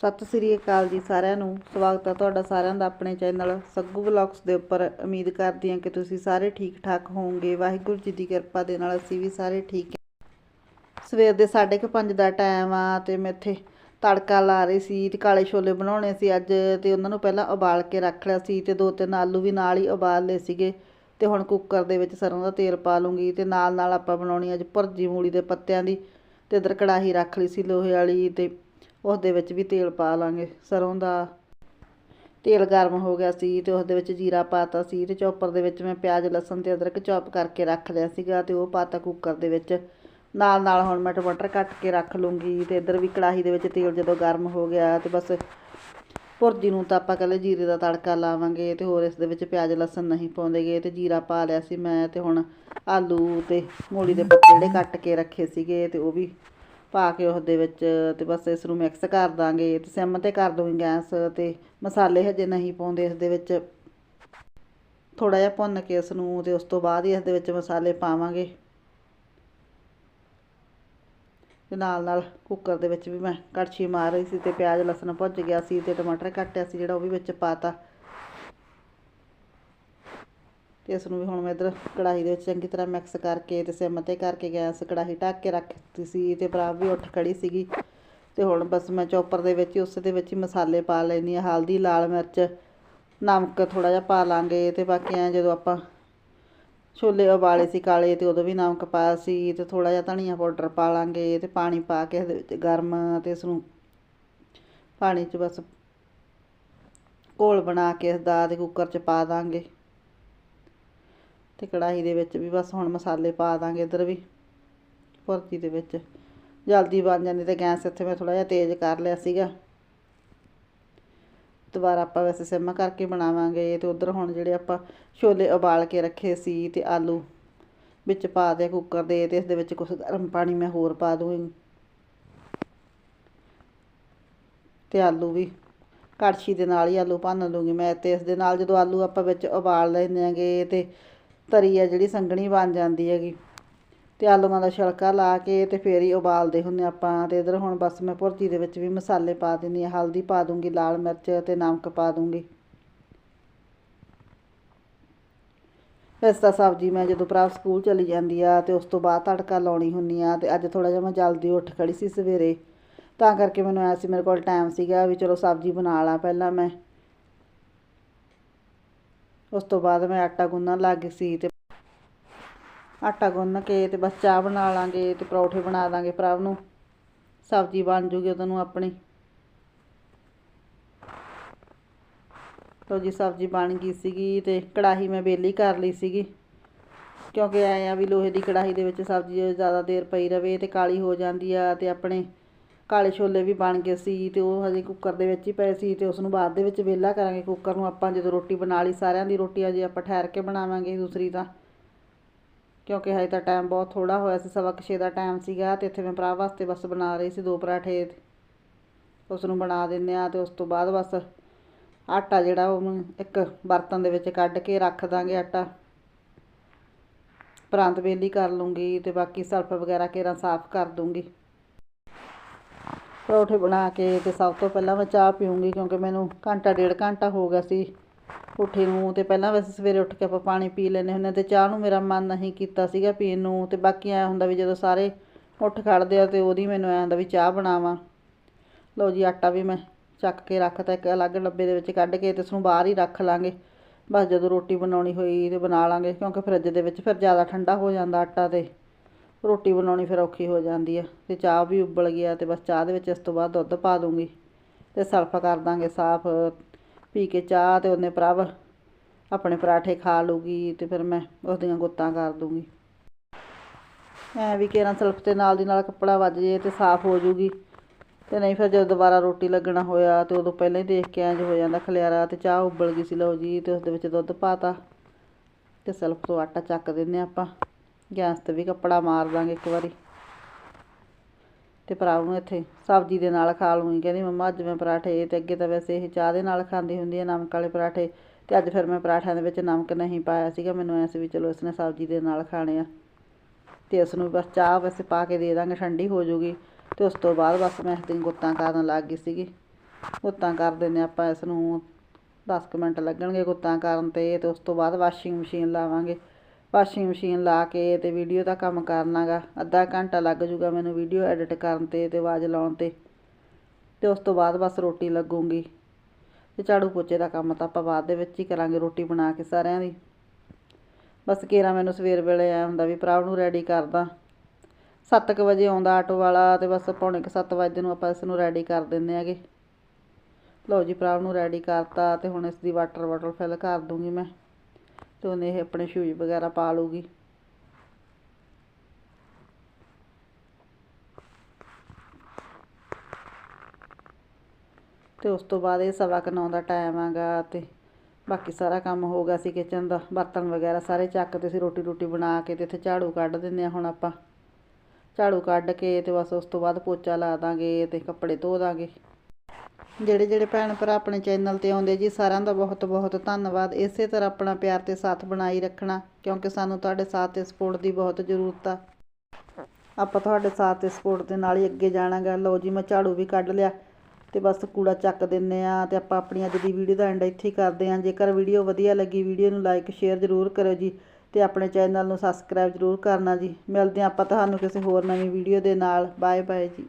ਸਤਿ ਸ੍ਰੀ ਅਕਾਲ ਜੀ ਸਾਰਿਆਂ ਨੂੰ। ਸਵਾਗਤ ਹੈ ਤੁਹਾਡਾ ਸਾਰਿਆਂ ਦਾ ਆਪਣੇ ਚੈਨਲ ਸੱਗੂ ਵਲੌਗਸ ਦੇ ਉੱਪਰ। ਉਮੀਦ ਕਰਦੀ ਹਾਂ ਕਿ ਤੁਸੀਂ ਸਾਰੇ ਠੀਕ ਠਾਕ ਹੋਵੋਗੇ। ਵਾਹਿਗੁਰੂ ਜੀ ਦੀ ਕਿਰਪਾ ਦੇ ਨਾਲ ਅਸੀਂ ਵੀ ਸਾਰੇ ਠੀਕ ਹਾਂ। ਸਵੇਰ ਦੇ 5:30 ਦਾ ਟਾਈਮ ਆ ਤੇ ਮੈਂ ਇੱਥੇ ਤੜਕਾ ਲਾ ਰਹੀ ਸੀ ਤੇ ਕਾਲੇ ਛੋਲੇ ਬਣਾਉਣੇ ਸੀ ਅੱਜ ਤੇ ਉਹਨਾਂ ਨੂੰ ਪਹਿਲਾਂ ਉਬਾਲ ਕੇ ਰੱਖ ਲਿਆ ਸੀ ਤੇ ਦੋ ਤਿੰਨ ਆਲੂ ਵੀ ਨਾਲ ਹੀ ਉਬਾਲ ਲਏ ਸੀਗੇ। ਤੇ ਹੁਣ ਕੁੱਕਰ ਦੇ ਵਿੱਚ ਸਰੋਂ ਦਾ ਤੇਲ ਪਾ ਲੂੰਗੀ ਤੇ ਨਾਲ ਨਾਲ ਆਪਾਂ ਬਣਾਉਣੀ ਅੱਜ ਭੁਰਜੀ ਮੂਲੀ ਦੇ ਪੱਤਿਆਂ ਦੀ। ਤੇ ਇਧਰ ਕੜਾਹੀ ਰੱਖ ਲਈ ਸੀ ਲੋਹੇ ਵਾਲੀ ਤੇ ਉਸ ਦੇ ਵਿੱਚ ਵੀ ਤੇਲ ਪਾ ਲਾਂਗੇ, ਸਰੋਂ ਦਾ। ਤੇਲ ਗਰਮ ਹੋ ਗਿਆ ਸੀ ਤੇ ਉਸ ਦੇ ਵਿੱਚ ਜੀਰਾ ਪਾਤਾ ਸੀ ਤੇ ਚੌਪਰ ਦੇ ਵਿੱਚ ਮੈਂ ਪਿਆਜ਼, ਲਸਣ ਤੇ ਅਦਰਕ ਚੌਪ ਕਰਕੇ ਰੱਖ ਲਿਆ ਸੀਗਾ ਤੇ ਉਹ ਪਾਤਾ ਕੁੱਕਰ ਦੇ ਵਿੱਚ। ਨਾਲ ਨਾਲ ਹੁਣ ਮੈਂ ਟਮਾਟਰ ਕੱਟ ਕੇ ਰੱਖ ਲੂੰਗੀ ਤੇ ਇੱਧਰ ਵੀ ਕੜਾਹੀ ਦੇ ਵਿੱਚ ਤੇਲ ਜਦੋਂ ਗਰਮ ਹੋ ਗਿਆ ਤੇ ਬਸ ਭੁਰਜੀ ਨੂੰ ਤਾਂ ਆਪਾਂ ਕੱਲੇ ਜੀਰੇ ਦਾ ਤੜਕਾ ਲਾਵਾਂਗੇ ਤੇ ਹੋਰ ਇਸ ਦੇ ਵਿੱਚ ਪਿਆਜ਼, ਲਸਣ ਨਹੀਂ ਪਾਉਂਦੇਗੇ ਤੇ ਜੀਰਾ ਪਾ ਲਿਆ ਸੀ ਮੈਂ ਤੇ ਹੁਣ ਆਲੂ ਤੇ ਮੂਲੀ ਦੇ ਪੱਤੇ ਜਿਹੜੇ ਕੱਟ ਕੇ ਰੱਖੇ ਸੀਗੇ ਤੇ ਉਹ ਵੀ ਪਾ ਕੇ ਉਸ ਦੇ ਵਿੱਚ ਤੇ ਬਸ ਇਸ ਨੂੰ ਮਿਕਸ ਕਰ ਦਾਂਗੇ ਤੇ ਸਿਮ ਤੇ ਕਰ ਦੂੰਗੀ ਗੈਸ ਤੇ ਮਸਾਲੇ ਹਜੇ ਨਹੀਂ ਪਾਉਂਦੇ ਇਸ ਦੇ ਵਿੱਚ। ਥੋੜਾ ਜਿਹਾ ਭੁੰਨ ਕੇ ਇਸ ਨੂੰ ਤੇ ਉਸ ਤੋਂ ਬਾਅਦ ਹੀ ਇਸ ਦੇ ਵਿੱਚ ਮਸਾਲੇ ਪਾਵਾਂਗੇ। ਤੇ ਨਾਲ ਨਾਲ ਕੁੱਕਰ ਦੇ ਵਿੱਚ ਵੀ ਮੈਂ ਕੜਛੀ ਮਾਰ ਰਹੀ ਸੀ ਤੇ ਪਿਆਜ਼, ਲਸਣ ਭੁੱਜ ਗਿਆ ਸੀ ਤੇ ਟਮਾਟਰ ਕੱਟਿਆ ਸੀ ਜਿਹੜਾ ਉਹ ਵੀ ਵਿੱਚ ਪਾਤਾ ਤੇ ਇਸ ਨੂੰ ਵੀ ਹੁਣ ਮੈਂ ਇਧਰ ਕੜਾਹੀ ਦੇ ਵਿੱਚ ਚੰਗੀ ਤਰ੍ਹਾਂ ਮਿਕਸ ਕਰਕੇ ਤੇ ਸਿਮ ਤੇ ਕਰਕੇ ਗੈਸ ਕੜਾਹੀ ਢੱਕ ਕੇ ਰੱਖ ਦਿੱਤੀ ਸੀ ਤੇ ਬਰਾਬ ਵੀ ਉੱਠ ਖੜੀ ਸੀਗੀ। ਤੇ ਹੁਣ ਬਸ ਮੈਂ ਚੌਪਰ ਦੇ ਵਿੱਚ ਉਸ ਦੇ ਵਿੱਚ ਹੀ ਮਸਾਲੇ ਪਾ ਲੈਣੀ ਆ ਹਲਦੀ, ਲਾਲ ਮਿਰਚ, ਨਮਕ ਥੋੜਾ ਜਿਹਾ ਪਾ ਲਾਂਗੇ ਤੇ ਬਾਕੀ ਐ ਜਦੋਂ ਆਪਾਂ ਛੋਲੇ ਉਬਾਲੇ ਸੀ ਕਾਲੇ ਤੇ ਉਦੋਂ ਵੀ ਨਮਕ ਪਾਇਆ ਸੀ ਤੇ ਥੋੜਾ ਜਿਹਾ ਧਨੀਆ ਪਾਊਡਰ ਪਾ ਲਾਂਗੇ ਤੇ ਪਾਣੀ ਪਾ ਕੇ ਇਹਦੇ ਵਿੱਚ ਗਰਮ ਤੇ ਇਸ ਨੂੰ ਪਾਣੀ 'ਚ ਬਸ ਘੋਲ ਬਣਾ ਕੇ ਇਸ ਦਾ ਤੇ ਕੁੱਕਰ 'ਚ ਪਾ ਦਾਂਗੇ। ਤੇ ਕੜਾਹੀ ਦੇ ਵਿੱਚ ਵੀ ਬਸ ਹੁਣ ਮਸਾਲੇ ਪਾ ਦਾਂਗੇ ਇੱਧਰ ਵੀ ਭੁਰਜੀ ਦੇ ਵਿੱਚ। ਜਲਦੀ ਬਣ ਜਾਂਦੀ ਤੇ ਗੈਸ ਇੱਥੇ ਮੈਂ ਥੋੜਾ ਜਿਹਾ ਤੇਜ਼ ਕਰ ਲਿਆ ਸੀਗਾ। ਦੁਬਾਰਾ ਆਪਾਂ ਵੈਸੇ ਸਿਮ ਕਰਕੇ ਬਣਾਵਾਂਗੇ, ਤੇ ਉਧਰ ਹੁਣ ਜਿਹੜੇ ਆਪਾਂ ਛੋਲੇ ਉਬਾਲ ਕੇ ਰੱਖੇ ਸੀ ਤੇ ਆਲੂ ਵਿੱਚ ਪਾ ਦੇ ਕੁੱਕਰ ਦੇ ਤੇ ਇਸ ਦੇ ਵਿੱਚ ਕੁਝ ਗਰਮ ਪਾਣੀ ਮੈਂ ਹੋਰ ਪਾ ਦੂੰਗੀ ਤੇ ਆਲੂ ਵੀ, ਕੜਛੀ ਦੇ ਨਾਲ ਹੀ ਆਲੂ ਭੰਨ ਲੂੰਗੀ ਮੈਂ ਤੇ ਇਸ ਦੇ ਨਾਲ ਜਦੋਂ ਆਲੂ ਆਪਾਂ ਵਿੱਚ ਉਬਾਲ ਲੈਂਦੇ ਆਂਗੇ ਤੇ ਤਰੀ ਆ ਜਿਹੜੀ ਸੰਘਣੀ ਬਣ ਜਾਂਦੀ ਹੈਗੀ। ਤੇ ਆਲੂਆਂ ਦਾ ਛਿਲਕਾ ਲਾ ਕੇ ਤੇ ਫੇਰ ਹੀ ਉਬਾਲਦੇ ਹੁੰਨੇ ਆਪਾਂ ਤੇ ਇਧਰ ਹੁਣ ਬਸ ਮੈਂ ਭੁਰਜੀ ਦੇ ਵਿੱਚ ਵੀ ਮਸਾਲੇ ਪਾ ਦਿੰਦੀ ਆ ਹਲਦੀ ਪਾ ਦੂੰਗੀ, ਲਾਲ ਮਿਰਚ ਤੇ ਨਮਕ ਪਾ ਦੂੰਗੀ। ਇਸ ਤਾਂ ਸਬਜ਼ੀ ਮੈਂ ਜਦੋਂ ਭਰਾ ਸਕੂਲ ਚਲੀ ਜਾਂਦੀ ਆ ਤੇ ਉਸ ਤੋਂ ਬਾਅਦ ਤੜਕਾ ਲਾਉਣੀ ਹੁੰਨੀ ਆ ਤੇ ਅੱਜ ਥੋੜਾ ਜਿਹਾ ਮੈਂ ਜਲਦੀ ਉੱਠ ਖੜੀ ਸੀ ਸਵੇਰੇ। ਤਾਂ ਕਰਕੇ ਮੈਨੂੰ ਐ ਸੀ ਮੇਰੇ ਕੋਲ ਟਾਈਮ ਸੀਗਾ ਵੀ ਚਲੋ ਸਬਜ਼ੀ ਬਣਾ ਲਾਂ ਪਹਿਲਾਂ ਮੈਂ। ਉਸ ਤੋਂ ਬਾਅਦ ਮੈਂ ਆਟਾ ਗੁੰਨਣ ਲੱਗ ਗਈ ਸੀ ਤੇ ਆਟਾ ਗੁੰਨ ਕੇ ਤੇ ਬਸ ਚਾਹ ਬਣਾ ਲਾਂਗੇ ਤੇ ਪਰੌਠੇ ਬਣਾ ਦਾਂਗੇ ਪ੍ਰਭ ਨੂੰ। ਸਬਜ਼ੀ ਬਣ ਜੂਗੀ ਉਹਦੋਂ ਨੂੰ ਆਪਣੀ। ਤੋ ਜੀ, ਸਬਜ਼ੀ ਬਣ ਗਈ ਸੀਗੀ ਤੇ ਕੜਾਹੀ ਮੈਂ ਬੇਲੀ ਕਰ ਲਈ ਸੀਗੀ। ਕਿਉਂਕਿ ਐ ਆ ਵੀ ਲੋਹੇ ਦੀ ਕੜਾਹੀ ਦੇ ਵਿੱਚ ਸਬਜ਼ੀ ਜ਼ਿਆਦਾ ਦੇਰ ਪਈ ਰਵੇ ਤੇ ਕਾਲੀ ਹੋ ਜਾਂਦੀ ਆ ਤੇ ਆਪਣੇ ਕਾਲੇ ਛੋਲੇ ਵੀ ਬਣ ਗਏ ਸੀ ਤੇ ਉਹ ਹਜੇ ਕੁੱਕਰ ਦੇ ਵਿੱਚ ਹੀ ਪਏ ਸੀ ਤੇ ਉਸ ਨੂੰ ਬਾਅਦ ਦੇ ਵਿੱਚ ਵਿਹਲਾ ਕਰਾਂਗੇ ਕੁੱਕਰ ਨੂੰ। ਆਪਾਂ ਜਦੋਂ ਰੋਟੀ ਬਣਾ ਲਈ, ਸਾਰਿਆਂ ਦੀ ਰੋਟੀ ਅਜੇ ਆਪਾਂ ਠਹਿਰ ਕੇ ਬਣਾਵਾਂਗੇ ਦੂਸਰੀ ਤਾਂ। ਕਿਉਂਕਿ ਹਜੇ ਤਾਂ ਟਾਈਮ ਬਹੁਤ ਥੋੜਾ ਹੋਇਆ ਸੀ, ਸਵਾ ਕੁ ਛੇ ਦਾ ਟਾਈਮ ਸੀਗਾ ਤੇ ਇੱਥੇ ਮੈਂ ਭਰਾ ਵਾਸਤੇ ਬਸ ਬਣਾ ਰਹੀ ਸੀ ਦੋ ਪਰਾਠੇ। ਉਸ ਨੂੰ ਬਣਾ ਦਿੰਨੇ ਆ ਤੇ ਉਸ ਤੋਂ ਬਾਅਦ ਬਸ ਆਟਾ ਜਿਹੜਾ ਉਹ ਇੱਕ ਬਰਤਨ ਦੇ ਵਿੱਚ ਕੱਢ ਕੇ ਰੱਖ ਦਾਂਗੇ ਆਟਾ। ਪ੍ਰਾਂਤ ਵੇਲੀ ਕਰ ਲੂੰਗੀ ਤੇ ਬਾਕੀ ਸਲਫ ਵਗੈਰਾ ਕੇਰਾਂ ਸਾਫ਼ ਕਰ ਦੂੰਗੀ। ਪਰੌਠੇ ਬਣਾ ਕੇ ਤੇ ਸਭ ਤੋਂ ਪਹਿਲਾਂ ਮੈਂ ਚਾਹ ਪੀਉਂਗੀ ਕਿਉਂਕਿ ਮੈਨੂੰ ਘੰਟਾ, ਡੇਢ ਘੰਟਾ ਹੋ ਗਿਆ ਸੀ ਉੱਠੇ ਨੂੰ ਤੇ ਪਹਿਲਾਂ ਵੈਸੇ ਸਵੇਰੇ ਉੱਠ ਕੇ ਆਪਾਂ ਪਾਣੀ ਪੀ ਲੈਂਦੇ ਹੁੰਦੇ ਤੇ ਚਾਹ ਨੂੰ ਮੇਰਾ ਮਨ ਨਹੀਂ ਕੀਤਾ ਸੀਗਾ ਪੀਣ ਨੂੰ ਤੇ ਬਾਕੀ ਐ ਹੁੰਦਾ ਵੀ ਜਦੋਂ ਸਾਰੇ ਉੱਠ ਖੜਦੇ ਆ ਤੇ ਉਹਦੀ ਮੈਨੂੰ ਐ ਹੁੰਦਾ ਵੀ ਚਾਹ ਬਣਾਵਾਂ। ਲਓ ਜੀ, ਆਟਾ ਵੀ ਮੈਂ ਚੱਕ ਕੇ ਰੱਖਤਾ ਇੱਕ ਅਲੱਗ ਡੱਬੇ ਦੇ ਵਿੱਚ ਕੱਢ ਕੇ ਤੇ ਇਸ ਨੂੰ ਬਾਹਰ ਹੀ ਰੱਖ ਲਾਂਗੇ। ਬਸ ਜਦੋਂ ਰੋਟੀ ਬਣਾਉਣੀ ਹੋਈ ਤੇ ਬਣਾ ਲਾਂਗੇ ਕਿਉਂਕਿ ਫਰਿੱਜ ਦੇ ਵਿੱਚ ਫਿਰ ਜ਼ਿਆਦਾ ਠੰਡਾ ਹੋ ਜਾਂਦਾ ਆਟਾ ਤੇ। ਰੋਟੀ ਬਣਾਉਣੀ ਫਿਰ ਔਖੀ ਹੋ ਜਾਂਦੀ ਆ। ਤੇ ਚਾਹ ਵੀ ਉਬਲ ਗਿਆ ਤੇ ਬਸ ਚਾਹ ਦੇ ਵਿੱਚ ਇਸ ਤੋਂ ਬਾਅਦ ਦੁੱਧ ਪਾ ਦੂੰਗੀ। ਤੇ ਸਲਫ ਕਰ ਦਾਂਗੇ ਸਾਫ਼, ਪੀ ਕੇ ਚਾਹ ਤੇ ਉਹਨੇ ਪ੍ਰਭ ਆਪਣੇ ਪਰਾਠੇ ਖਾ ਲੂਗੀ ਤੇ ਫਿਰ ਮੈਂ ਉਸ ਦੀਆਂ ਗੁੱਤਾਂ ਕਰ ਦੂੰਗੀ। ਐ ਵੀ ਕਿਹਨਾਂ ਸਲਫ ਤੇ ਨਾਲ ਦੀ ਨਾਲ ਕੱਪੜਾ ਵੱਜ ਜੇ ਤੇ ਸਾਫ਼ ਹੋ ਜੂਗੀ। ਤੇ ਨਹੀਂ ਫਿਰ ਜਦੋਂ ਦੁਬਾਰਾ ਰੋਟੀ ਲੱਗਣਾ ਹੋਇਆ ਤੇ ਉਦੋਂ ਪਹਿਲਾਂ ਹੀ ਦੇਖ ਕੇ ਇੰਝ ਹੋ ਜਾਂਦਾ ਖਲਿਆਰਾ ਤੇ ਚਾਹ ਉਬਲ ਗਈ ਸੀ ਲਓ ਜੀ ਤੇ ਉਸ ਦੇ ਵਿੱਚ ਦੁੱਧ ਪਾਤਾ। ਤੇ ਸਲਫ ਤੋਂ ਆਟਾ ਚੱਕ ਦਿੰਨੇ ਆਪਾਂ। ਗੈਸ ਤੇ ਵੀ ਕੱਪੜਾ ਮਾਰ ਦਾਂਗੇ ਇੱਕ ਵਾਰੀ। ਤੇ ਭਰਾ ਨੂੰ ਇੱਥੇ ਸਬਜ਼ੀ ਦੇ ਨਾਲ ਖਾ ਲੂੰਗੀ ਕਹਿੰਦੀ ਮੰਮਾ ਅੱਜ ਮੈਂ ਪਰਾਠੇ ਤੇ ਅੱਗੇ ਤਾਂ ਵੈਸੇ ਇਹ ਚਾਹ ਦੇ ਨਾਲ ਖਾਂਦੀ ਹੁੰਦੀ ਹੈ ਨਮਕ ਵਾਲੇ ਪਰਾਠੇ। ਤੇ ਅੱਜ ਫਿਰ ਮੈਂ ਪਰਾਠਿਆਂ ਦੇ ਵਿੱਚ ਨਮਕ ਨਹੀਂ ਪਾਇਆ ਸੀਗਾ। ਮੈਨੂੰ ਐਂ ਸੀ ਵੀ ਚਲੋ ਇਸਨੇ ਸਬਜ਼ੀ ਦੇ ਨਾਲ ਖਾਣੇ ਆ। ਤੇ ਉਸ ਨੂੰ ਬਸ ਚਾਹ ਵੈਸੇ ਪਾ ਕੇ ਦੇ ਦਾਂਗੇ, ਠੰਡੀ ਹੋ ਜੂਗੀ। ਤੇ ਉਸ ਤੋਂ ਬਾਅਦ ਬਸ ਮੈਂ ਇਸ ਦਿਨ ਗੁੱਤਾਂ ਕਰਨ ਲੱਗ ਗਈ ਸੀਗੀ। ਗੁੱਤਾਂ ਕਰ ਦਿੰਦੇ ਆਪਾਂ ਇਸ ਨੂੰ 10 ਕੁ ਮਿੰਟ ਲੱਗਣਗੇ ਗੁੱਤਾਂ ਕਰਨ ਤੇ। ਤੇ ਉਸ ਤੋਂ ਬਾਅਦ ਵਾਸ਼ਿੰਗ ਮਸ਼ੀਨ ਲਾਵਾਂਗੇ। ਵਾਸ਼ਿੰਗ ਮਸ਼ੀਨ ਲਾ ਕੇ ਤੇ ਵੀਡੀਓ ਦਾ ਕੰਮ ਕਰਨਾਗਾ। ਅੱਧਾ ਘੰਟਾ ਲੱਗ ਜੂਗਾ ਮੈਨੂੰ ਵੀਡੀਓ ਐਡਿਟ ਕਰਨ ਤੇ ਤੇ ਆਵਾਜ਼ ਲਾਉਣ ਤੇ। ਤੇ ਉਸ ਤੋਂ ਬਾਅਦ ਬਸ ਰੋਟੀ ਲੱਗੂਗੀ। ਤੇ ਝਾੜੂ ਪੋਚੇ ਦਾ ਕੰਮ ਤਾਂ ਆਪਾਂ ਬਾਅਦ ਦੇ ਵਿੱਚ ਹੀ ਕਰਾਂਗੇ ਰੋਟੀ ਬਣਾ ਕੇ ਸਾਰਿਆਂ ਦੀ। ਬਸ ਕੇਰਾ ਮੈਨੂੰ ਸਵੇਰ ਵੇਲੇ ਐ ਹੁੰਦਾ ਵੀ ਭਰਾ ਨੂੰ ਰੈਡੀ ਕਰਦਾ। 7:00 ਵਜੇ ਆਉਂਦਾ ਆਟੋ ਵਾਲਾ ਤੇ ਬਸ ਪੌਣੇ ਕੁ ਸੱਤ ਵਜੇ ਨੂੰ ਆਪਾਂ ਇਸ ਨੂੰ ਰੈਡੀ ਕਰ ਦਿੰਦੇ ਹੈਗੇ। ਲਓ ਜੀ, ਭਰਾ ਨੂੰ ਰੈਡੀ ਕਰਤਾ ਤੇ ਹੁਣ ਇਸ ਦੀ ਵਾਟਰ ਬੋਟਲ ਫਿਲ ਕਰ ਦੂੰਗੀ ਮੈਂ। ਤੇ ਉਹਨੇ ਇਹ ਆਪਣੇ ਸ਼ੂਜ਼ ਵਗੈਰਾ ਪਾ ਲੂਗੀ ਤੇ ਉਸ ਤੋਂ ਬਾਅਦ ਇਹ ਸਵਾ ਕੁ ਨੌ ਦਾ ਟਾਈਮ ਆਗਾ ਤੇ ਬਾਕੀ ਸਾਰਾ ਕੰਮ ਹੋ ਗਿਆ ਸੀ ਕਿਚਨ ਦਾ। ਬਰਤਨ ਵਗੈਰਾ ਸਾਰੇ ਚੱਕ ਚੱਕਦੇ ਸੀ ਰੋਟੀ ਰੋਟੀ ਬਣਾ ਕੇ ਤੇ ਇੱਥੇ ਝਾੜੂ ਕੱਢ ਦਿੰਦੇ ਆ ਹੁਣ ਆਪਾਂ। ਝਾੜੂ ਕੱਢ ਕੇ ਤੇ ਬਸ ਉਸ ਤੋਂ ਬਾਅਦ ਪੋਚਾ ਲਾ ਦਾਂਗੇ ਤੇ ਕੱਪੜੇ ਧੋ ਦਾਂਗੇ। ਜਿਹੜੇ ਜਿਹੜੇ ਭੈਣ ਭਰਾ ਆਪਣੇ ਚੈਨਲ ਤੇ ਆਉਂਦੇ ਜੀ, ਸਾਰਿਆਂ ਦਾ ਬਹੁਤ ਬਹੁਤ ਧੰਨਵਾਦ। ਇਸੇ ਤਰ੍ਹਾਂ ਆਪਣਾ ਪਿਆਰ ਤੇ ਸਾਥ ਬਣਾਈ ਰੱਖਣਾ, ਕਿਉਂਕਿ ਸਾਨੂੰ ਤੁਹਾਡੇ ਸਾਥ ਤੇ ਸਪੋਰਟ ਦੀ ਬਹੁਤ ਜ਼ਰੂਰਤ ਆ। ਆਪਾਂ ਤੁਹਾਡੇ ਸਾਥ ਤੇ ਸਪੋਰਟ ਦੇ ਨਾਲ ਹੀ ਅੱਗੇ ਜਾਣਾਗਾ। ਲਓ ਜੀ, ਮੈਂ ਝਾੜੂ ਵੀ ਕੱਢ ਲਿਆ ਤੇ ਬਸ ਕੂੜਾ ਚੱਕ ਦਿੰਨੇ ਆ ਤੇ ਆਪਾਂ ਆਪਣੀ ਅੱਜ ਦੀ ਵੀਡੀਓ ਦਾ ਐਂਡ ਇੱਥੇ ਹੀ ਕਰਦੇ ਆ। ਜੇਕਰ ਵੀਡੀਓ ਵਧੀਆ ਲੱਗੀ ਵੀਡੀਓ ਨੂੰ ਲਾਈਕ ਸ਼ੇਅਰ ਜ਼ਰੂਰ ਕਰਿਓ ਜੀ ਤੇ ਆਪਣੇ ਚੈਨਲ ਨੂੰ ਸਬਸਕ੍ਰਾਈਬ ਜ਼ਰੂਰ ਕਰਨਾ ਜੀ। ਮਿਲਦੇ ਆ ਆਪਾਂ ਤੁਹਾਨੂੰ ਕਿਸੇ ਹੋਰ ਨਵੀਂ ਵੀਡੀਓ ਦੇ ਨਾਲ। ਬਾਏ ਬਾਏ ਜੀ।